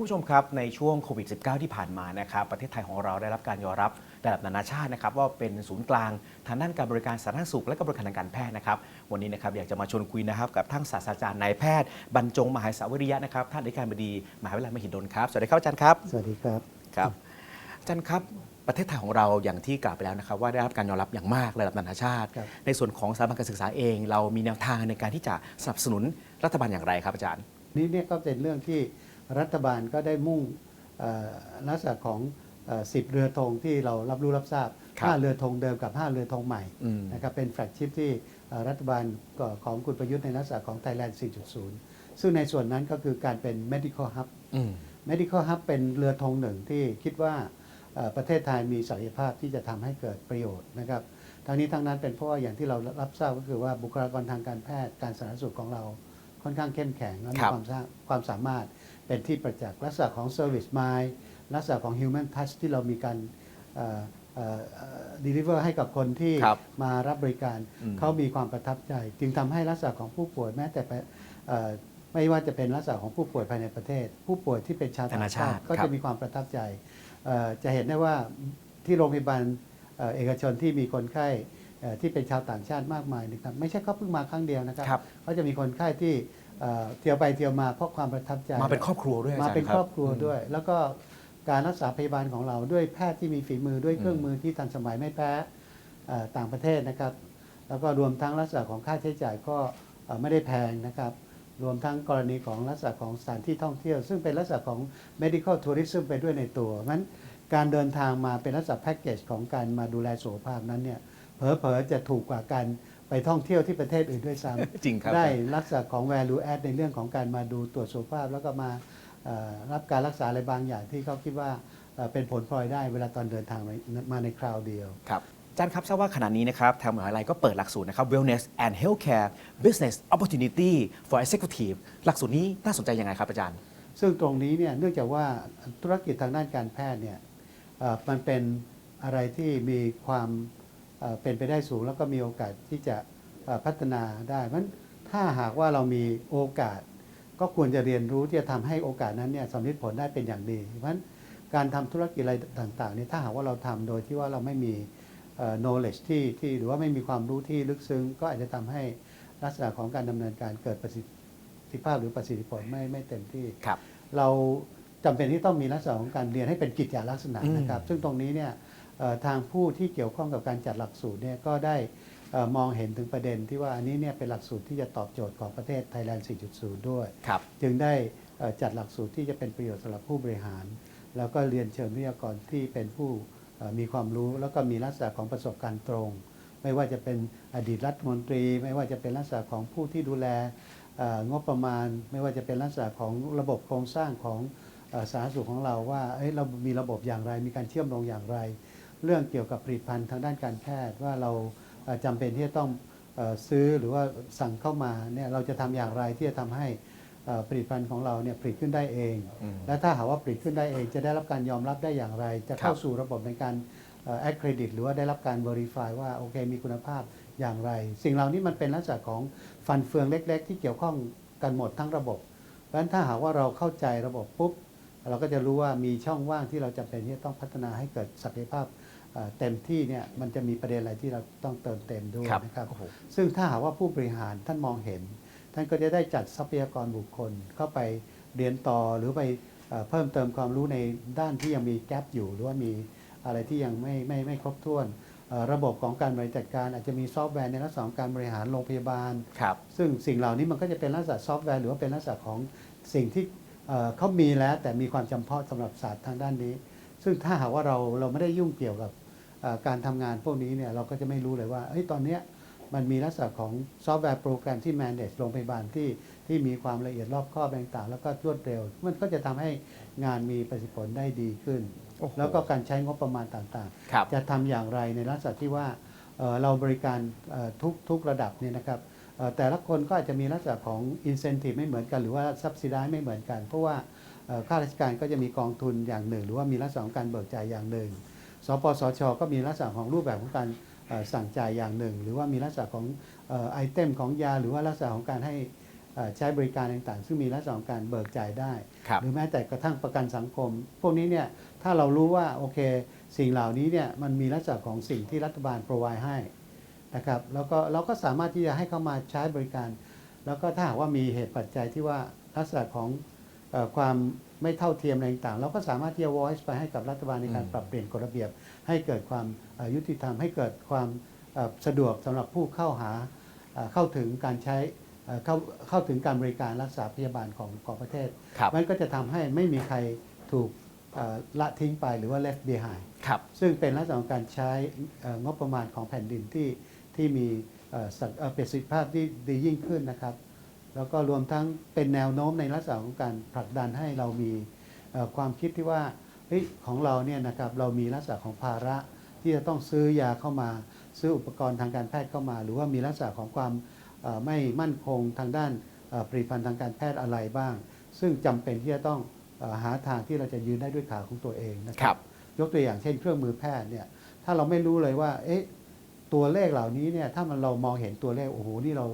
ผู้ชมครับในช่วงโควิด -19 ที่ผ่านมานะครับประเทศไทยของเราได้รับการยอมรับระดับนานาชาตินะครับว่าเป็นศูนย์กลางทางด้านการบริการสาธารณสุขและก็บริการทางการแพทย์นะครับวันนี้นะครับอยากจะมาชวนคุยนะครับกับท่านศาสตราจารย์นายแพทย์บรรจงมหาสาวริยะนะครับท่านอธิการบดีมหาวิทยาลัยมหิดลครับสวัสดีครับอาจารย์ครับสวัสดีครับครับอาจารย์ครับประเทศไทยของเราอย่างที่กล่าวไปแล้วนะครับว่าได้รับการยอมรับอย่างมากระดับนานาชาติครับในส่วนของสถาบันการศึกษาเอง เรามีแนวทางในการที่จะสนับสนุนรัฐบาลอย่างไรครับอาจารย์ นี่เนี่ยก็เป็นเรื่องที่ รัฐบาลก็ได้มุ่งเอ่อลักษณะของสิบเรือธงที่เรารับรู้รับทราบครับห้าเรือธงเดิมกับห้าเรือธงใหม่อืมนะครับเป็นแฟลกชิพที่เอ่อรัฐบาลก็ของคุณประยุทธ์ในลักษณะของ Thailand 4.0 ซึ่งในส่วนนั้นก็คือการเป็น medical hub อืม medical hub เป็นเรือธงหนึ่งที่คิดว่าเอ่อประเทศไทยมีศักยภาพที่จะทำให้เกิดประโยชน์นะครับทั้งนี้ทั้งนั้นเป็นเพราะว่าอย่างที่เรารับทราบก็คือว่าบุคลากรทางการแพทย์การสาธารณสุขของเรา ค่อนข้างเข้มแข็งและมีครับความสาความสามารถเป็นที่ประจักษ์ลักษณะของ service mind ลักษณะของ human touch ที่เรามีการเอ่อเอ่อเอ่อ deliver ให้กับคนที่ครับมารับบริการ อืม เขามีความประทับใจ จึงทำให้ลักษณะของผู้ป่วยแม้แต่ไปเอ่อไม่ว่าจะเป็นลักษณะของผู้ป่วยภายในประเทศ ผู้ป่วยที่เป็นชาวต่างชาติก็ครัจะบมีความประทับใจเอ่อจะเห็นได้ว่าที่โรงพยาบาลเอ่อเอกชนที่มีคนไข้เอ่อ ที่เป็นชาวต่างชาติมากมายนะครับไม่ใช่เขาเพิ่งมาครั้งเดียวนะครับครับเขาจะมีคนไข้ที่เอ่อเที่ยวไปเที่ยวมาเพราะความประทับใจมาเป็นครอบครัวด้วยอามาจารย์เป็นครับครอบครัวด้วย แล้วก็การรักษาพยาบาลของเราด้วยแพทย์ที่มีฝีมือด้วยเครื่องอืมมือที่ทันสมัยไม่แพ้เอ่อต่างประเทศนะครับ แล้วก็รวมทั้งลักษณะของค่าใช้จ่ายก็เอ่อไม่ได้แพงนะครับ รวมทั้งกรณีของลักษณะของสถานที่ท่องเที่ยว ซึ่งเป็นลักษณะของ medical tourism ไปด้วยในตัวเพราะฉะนั้นการเดินทางมาเป็นลักษณะแพ็กเกจของการมาดูแลสุขภาพนั้นเนี่ย เผลอๆจะถูกกว่าการไปท่องเที่ยวที่ประเทศอื่นด้วยซ้ำจริงครับได้ลักษณะของ value add ในเรื่องของการมาดูตรวจสุขภาพ แล้วก็มาเอ่อรับการรักษาอะไรบางอย่างที่เขาคิดว่าเอ่อเป็นผลพลอยได้เวลาตอนเดินทางมาในคราวเดียวครับอาจารย์ครับทราบว่าขณะนี้นะครับทางมหาวิทยาลัยก็เปิดหลักสูตรนะครับ Wellness and Healthcare Business Opportunity for Executive หลักสูตรนี้น่าสนใจยังไงครับอาจารย์ ซึ่งตรงนี้เนี่ยเนื่องจากว่าธุรกิจทางด้านการแพทย์เนี่ยเอ่อมันเป็นอะไรที่มีความ เอ่อเป็นไปได้สูงแล้วก็มีโอกาสที่จะเอ่อพัฒนาได้เพราะฉะนั้นถ้าหากว่าเรามีโอกาส ก็ควรจะเรียนรู้ที่จะทำให้โอกาสนั้นเนี่ยสำเร็จผลได้เป็นอย่างดี เพราะฉะนั้นการทำธุรกิจอะไรต่างๆเนี่ยถ้าหากว่าเราทำโดยที่ว่าเราไม่มีเอ่อ knowledge ที่ที่หรือว่าไม่มีความรู้ที่ลึกซึ้ง ก็อาจจะทำให้ลักษณะของการดำเนินการเกิดประสิทธิภาพหรือประสิทธิผลไม่ไม่เต็มที่ครับเราจำเป็นที่ต้องมีลักษณะของการเรียนให้เป็นกิจจาลักษณะอืมนะครับ ซึ่งตรงนี้เนี่ยเอ่อ ทางผู้ที่เกี่ยวข้องกับการจัดหลักสูตรเนี่ยก็ได้เอ่อมองเห็นถึงประเด็นที่ว่าอันนี้เนี่ยเป็นหลักสูตรที่จะตอบโจทย์ของประเทศ Thailand 4.0 ด้วยครับจึงได้เอ่อจัดหลักสูตรที่จะเป็นประโยชน์สำหรับผู้บริหาร แล้วก็เรียนเชิญวิทยากรที่เป็นผู้เอ่อมีความรู้แล้วก็มีลักษณะของประสบการณ์ตรง ไม่ว่าจะเป็นอดีตรัฐมนตรี ไม่ว่าจะเป็นลักษณะของผู้ที่ดูแลเอ่องบประมาณ ไม่ว่าจะเป็นลักษณะของระบบโครงสร้างของเอ่อสาธารณสุขของเราว่าเอ้ยเรามีระบบอย่างไร มีการเชื่อมโยงอย่างไร เรื่องเกี่ยวกับผลิตภัณฑ์ทางด้านการแพทย์ว่าเราเอ่อจำเป็นที่จะต้องเอ่อซื้อหรือว่าสั่งเข้ามาเนี่ยเราจะทำอย่างไรที่จะทำให้เอ่อผลิตภัณฑ์ของเราเนี่ยผลิตขึ้นได้เองอืมและถ้าหากว่าผลิตขึ้นได้เอง จะได้รับการยอมรับได้อย่างไร จะเข้าครับสู่ระบบในการแอคเครดิตหรือว่าได้รับการ Verify ว่าโอเคมีคุณภาพอย่างไร สิ่งเหล่านี้มันเป็นลักษณะของฟันเฟืองเล็ก ๆ ที่เกี่ยวข้องกันหมดทั้งระบบเพราะฉะนั้นถ้าหากว่าเราเข้าใจระบบปุ๊บ เราก็จะรู้ว่ามีช่องว่างที่เราจำเป็นที่จะต้องพัฒนาให้เกิดศักยภาพ เอ่อเต็มที่เนี่ยมันจะมีประเด็นอะไรที่เราต้องเติมเต็มด้วยครับนะครับ โอ้โห ซึ่งถ้าหากว่าผู้บริหารท่านมองเห็น ท่านก็จะได้จัดทรัพยากรบุคคลเข้าไปเรียนต่อหรือไปเอ่อเพิ่มเติมความรู้ในด้านที่ยังมีแกลบอยู่ หรือว่ามีอะไรที่ยังไม่ไม่ไม่ครบถ้วนเอ่อระบบของการบริหารจัดการ อาจจะมีซอฟต์แวร์ในลักษณะของการบริหารโรงพยาบาล ครับ ซึ่งสิ่งเหล่านี้มันก็จะเป็นลักษณะซอฟต์แวร์หรือว่าเป็นลักษณะของสิ่งที่เอ่อเขามีแล้วแต่มีความจำเพาะสำหรับศาสตร์ทางด้านนี้ ซึ่งถ้าหากว่าเราเราไม่ได้ยุ่งเกี่ยวกับเอ่อ การทำงานพวกนี้เนี่ยเราก็จะไม่รู้เลยว่าเอ้ยตอนเนี้ยมันมีลักษณะของซอฟต์แวร์โปรแกรมที่ manage โรงพยาบาลที่ที่มีความละเอียดรอบคอบต่างๆ แล้วก็รวดเร็ว มันก็จะทำให้งานมีประสิทธิผลได้ดีขึ้นโอ้โหแล้วก็การใช้งบประมาณต่างๆครับจะทำอย่างไรในลักษณะที่ว่าเอ่อเราบริการเอ่อทุกทุกระดับเนี่ยนะครับเอ่อแต่ละคนก็อาจจะมีลักษณะของ incentive ไม่เหมือนกันหรือว่า subsidize ไม่เหมือนกัน เพราะว่าเอ่อข้าราชการก็จะมีกองทุนอย่างหนึ่ง หรือว่ามีลักษณะของการเบิกจ่ายอย่างหนึ่ง สปสช ก็มีลักษณะของรูปแบบของการสั่งจ่ายอย่างหนึ่ง หรือว่ามีลักษณะของไอเทมของยา หรือว่าลักษณะของการให้ใช้บริการต่างๆ ซึ่งมีลักษณะของการเบิกจ่ายได้รหรือแม้แต่กระทั่งประกันสังคม พวกนี้เนี่ยถ้าเรารู้ว่าโอเค สิ่งเหล่านี้เนี่ยมันมีลักษณะของสิ่งที่รัฐบาลโปรไวให้นะครับแล้วก็เราก็สามารถที่จะให้เข้ามาใช้บริการ แล้วก็ถ้าหากว่ามีเหตุปัจจัยที่ว่าลักษณะของอความ ไม่เท่าเทียมอะไรต่างๆ เราก็สามารถที่จะ voice ไปให้กับรัฐบาลในการอืมปรับเปลี่ยนกฎระเบียบ ให้เกิดความเอ่อยุติธรรม ให้เกิดความเอ่อสะดวกสำหรับผู้เข้าหาเอ่อเข้าถึงการใช้เอ่อเข้าเข้าถึงการบริการรักษาพยาบาลของของประเทศครับมันก็จะทำให้ไม่มีใครถูกเอ่อละทิ้งไปหรือว่า left behind ครับซึ่งเป็นลักษณะของการใช้เอ่องบประมาณของแผ่นดินที่ที่มีเอ่อศักเอ่อประสิทธิภาพที่ดียิ่งขึ้นนะครับ แล้วก็รวมทั้งเป็นแนวโน้มในลักษณะของการผลักดันให้เรามีเอ่อความคิดที่ว่าเฮ้ยของเราเนี่ยนะครับเรามีลักษณะของภาระที่จะต้องซื้อยาเข้ามา ซื้ออุปกรณ์ทางการแพทย์เข้ามา หรือว่ามีลักษณะของความเอ่อไม่มั่นคงทางด้านเอ่อผลิตภัณฑ์ทางการแพทย์อะไรบ้าง ซึ่งจำเป็นที่จะต้องเอ่อหาทางที่เราจะยืนได้ด้วยขาของตัวเองนะคครัรับบยกตัวอย่างเช่นเครื่องมือแพทย์เนี่ยถ้าเราไม่รู้เลยว่าเอ๊ะตัวเลขเหล่านี้เนี่ยถ้ามันเรามองเห็นตัวเลขโอ้โหนี่เรา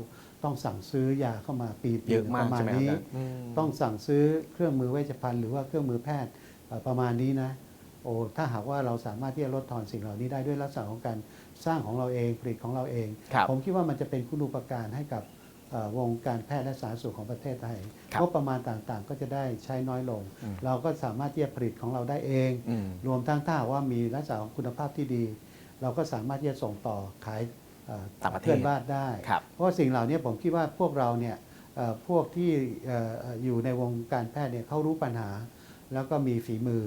ต้องสั่งซื้อยาเข้ามาปีปีเยอะมากประมาณใช่ไหมครับนี้ อาจารย์อืม ต้องสั่งซื้อเครื่องมือเวชภัณฑ์หรือว่าเครื่องมือแพทย์เอ่อประมาณนี้นะโอ้ถ้าหากว่าเราสามารถที่จะลดทอนสิ่งเหล่านี้ได้ด้วยลักษณะของการสร้างของเราเองผลิตของเราเอง ครับผมคิดว่ามันจะเป็นคุณูปการให้กับเอ่อวงการแพทย์และสาธารณสุขของประเทศไทยครับงบประมาณต่างๆ ก็จะได้ใช้น้อยลง อืม เราก็สามารถที่จะผลิตของเราได้เอง อืม รวมทั้งถ้าหากว่ามีลักษณะของคุณภาพที่ดี เราก็สามารถที่จะส่งต่อขายเอ่อ ต่างประเทศเพื่อนบ้านได้ครับเพราะว่าสิ่งเหล่านี้ผมคิดว่าพวกเราเนี่ยเอ่อพวกที่เอ่อเอ่ออยู่ในวงการแพทย์เนี่ยเขารู้ปัญหา แล้วก็มีฝีมือ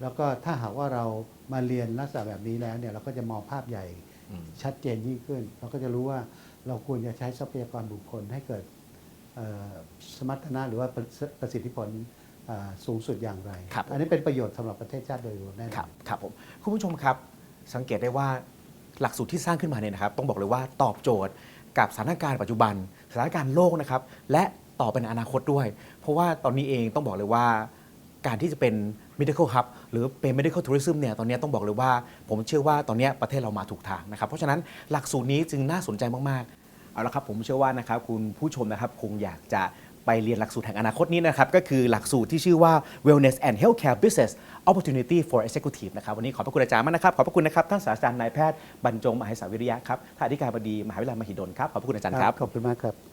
แล้วก็ถ้าหากว่าเรามาเรียนลักษณะแบบนี้แล้วเนี่ยเราก็จะมองภาพใหญ่อืมชัดเจนยิ่งขึ้น เราก็จะรู้ว่าเราควรจะใช้ทรัพยากรบุคคลให้เกิดเอ่อสมรรถนะหรือว่าประสิประสิทธิผลอ่าสูงสุดอย่างไรครับอันนี้เป็นประโยชน์สำหรับประเทศชาติโดยรวมแน่นอนครับครับผมคุณผู้ชมครับสังเกตได้ว่า หลักสูตรที่สร้างขึ้นมาเนี่ยนะครับต้องบอกเลยว่าตอบโจทย์กับสถานการณ์ปัจจุบัน สถานการณ์โลกนะครับ และต่อเป็นอนาคตด้วย เพราะว่าตอนนี้เองต้องบอกเลยว่าการที่จะเป็น medical hub หรือเป็น medical tourism เนี่ย ตอนนี้ต้องบอกเลยว่า ผมเชื่อว่าตอนนี้ประเทศเรามาถูกทางนะครับ เพราะฉะนั้นหลักสูตรนี้จึงน่าสนใจมาก ๆ เอาละครับ ผมเชื่อว่านะครับคุณผู้ชมนะครับคงอยากจะ ไปเรียนหลักสูตรแห่งอนาคตนี้นะครับ ก็คือหลักสูตรที่ชื่อว่า wellness and healthcare business opportunity for executive นะครับ วันนี้ขอบพระคุณอาจารย์มากนะครับ ขอบพระคุณนะครับ ท่านศาสตราจารย์นายแพทย์บรรจงมหาสาวิริยะครับท่านอธิการบดีมหาวิทยาลัยมหิดลครับ ขอบพระคุณอาจารย์ครับ ขอบคุณมากครับ